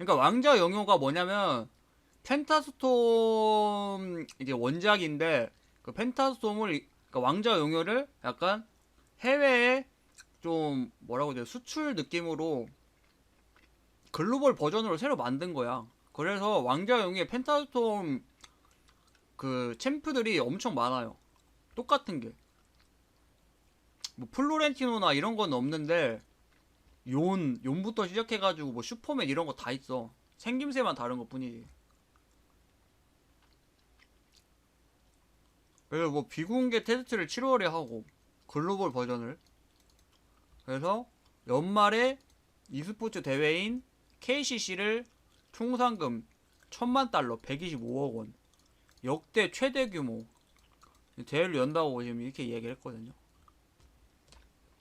그러니까 왕자 영요가 뭐냐면 펜타스톰 이제 원작인데 그 펜타스톰을 이- 그러니까 왕자 영요를 약간 해외에 좀 뭐라고 해야 돼 수출 느낌으로 글로벌 버전으로 새로 만든 거야. 그래서 왕자 영요의 펜타스톰 그 챔프들이 엄청 많아요. 똑같은 게. 뭐 플로렌티노나 이런 건 없는데 용, 용부터 시작해가지고 뭐 슈퍼맨 이런 거 다 있어. 생김새만 다른 것 뿐이지. 그래서 뭐 비공개 테스트를 7월에 하고 글로벌 버전을 그래서 연말에 e스포츠 대회인 KCC를 총 상금 1000만 달러 125억 원 역대 최대 규모 대회를 연다고 지금 이렇게 얘기를 했거든요.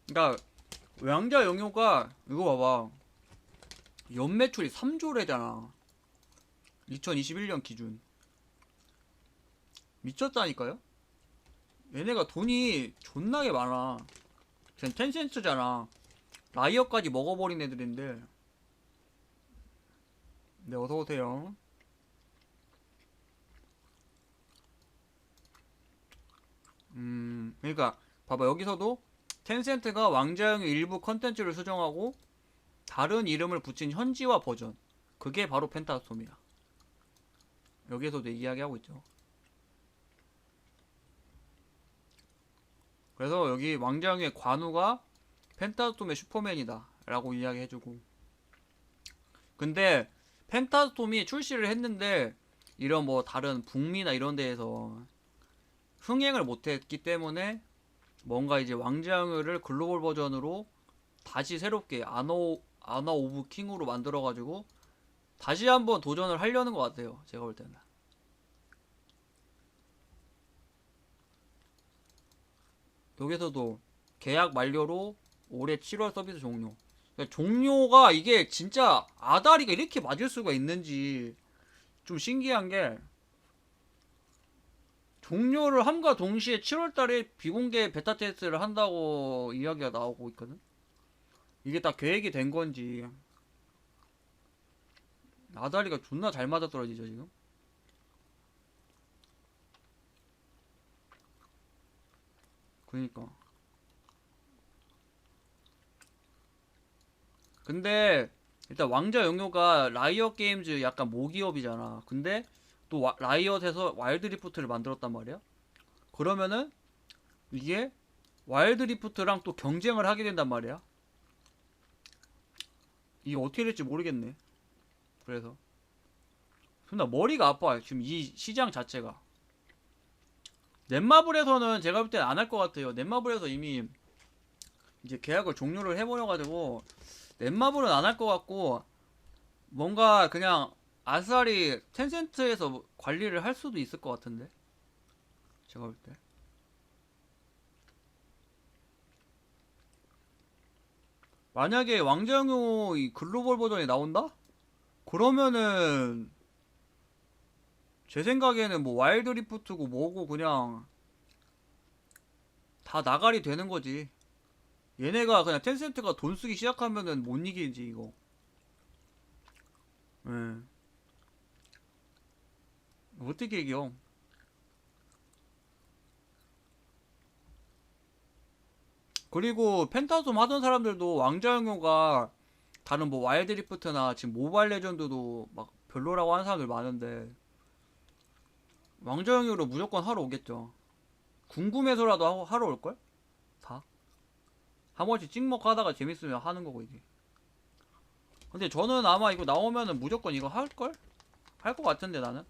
그러니까 왕자 영요가 이거 봐봐. 연매출이 3조래잖아. 2021년 기준. 미쳤다니까요? 얘네가 돈이 존나게 많아. 그냥 텐센트잖아. 라이어까지 먹어버린 애들인데. 네 어서오세요. 음 그러니까 봐봐. 여기서도 텐센트가 왕자영의 일부 컨텐츠를 수정하고 다른 이름을 붙인 현지화 버전. 그게 바로 펜타스톰이야. 여기에서도 이야기하고 있죠. 그래서 여기 왕자영의 관우가 펜타스톰의 슈퍼맨이다 라고 이야기해주고. 근데 펜타스톰이 출시를 했는데 이런 뭐 다른 북미나 이런 데에서 흥행을 못했기 때문에 뭔가 이제 왕자영을 글로벌 버전으로 다시 새롭게 아너 아나 오브 킹으로 만들어 가지고 다시 한번 도전을 하려는 것 같아요. 제가 볼 때는. 여기서도 계약 만료로 올해 7월 서비스 종료. 그러니까 종료가 이게 진짜 아다리가 이렇게 맞을 수가 있는지 좀 신기한 게 종료를 함과 동시에 7월 달에 비공개 베타 테스트를 한다고 이야기가 나오고 있거든. 이게 다 계획이 된 건지 아다리가 존나 잘 맞아 떨어지죠 지금. 그니까. 근데 일단 왕자 영요가 라이엇 게임즈 약간 모기업이잖아. 근데 또 와- 라이엇에서 와일드 리프트를 만들었단 말이야. 그러면은 이게 와일드 리프트랑 또 경쟁을 하게 된단 말이야. 이게 어떻게 될지 모르겠네. 그래서 존나 머리가 아파. 지금 이 시장 자체가. 넷마블에서는 제가 볼 때는 안할 것 같아요. 넷마블에서 이미 이제 계약을 종료를 해버려가지고 넷마블은 안 할 것 같고 뭔가 그냥 아싸리 텐센트에서 관리를 할 수도 있을 것 같은데 제가 볼 때. 만약에 왕자영요 이 글로벌 버전이 나온다? 그러면은 제 생각에는 뭐 와일드 리프트고 뭐고 그냥 다 나가리 되는 거지. 얘네가 그냥 텐센트가 돈 쓰기 시작하면은 못 이기지 이거. 예. 어떻게 이겨? 그리고 펜타솜 하던 사람들도 왕자영요가 다른 뭐 와일드 리프트나 지금 모바일 레전드도 막 별로라고 하는 사람들 많은데 왕자영요로 무조건 하러 오겠죠. 궁금해서라도 하- 하러 올걸? 다? 한 번씩 찍먹 하다가 재밌으면 하는 거고 이게. 근데 저는 아마 이거 나오면은 무조건 이거 할걸? 할 것 같은데 나는?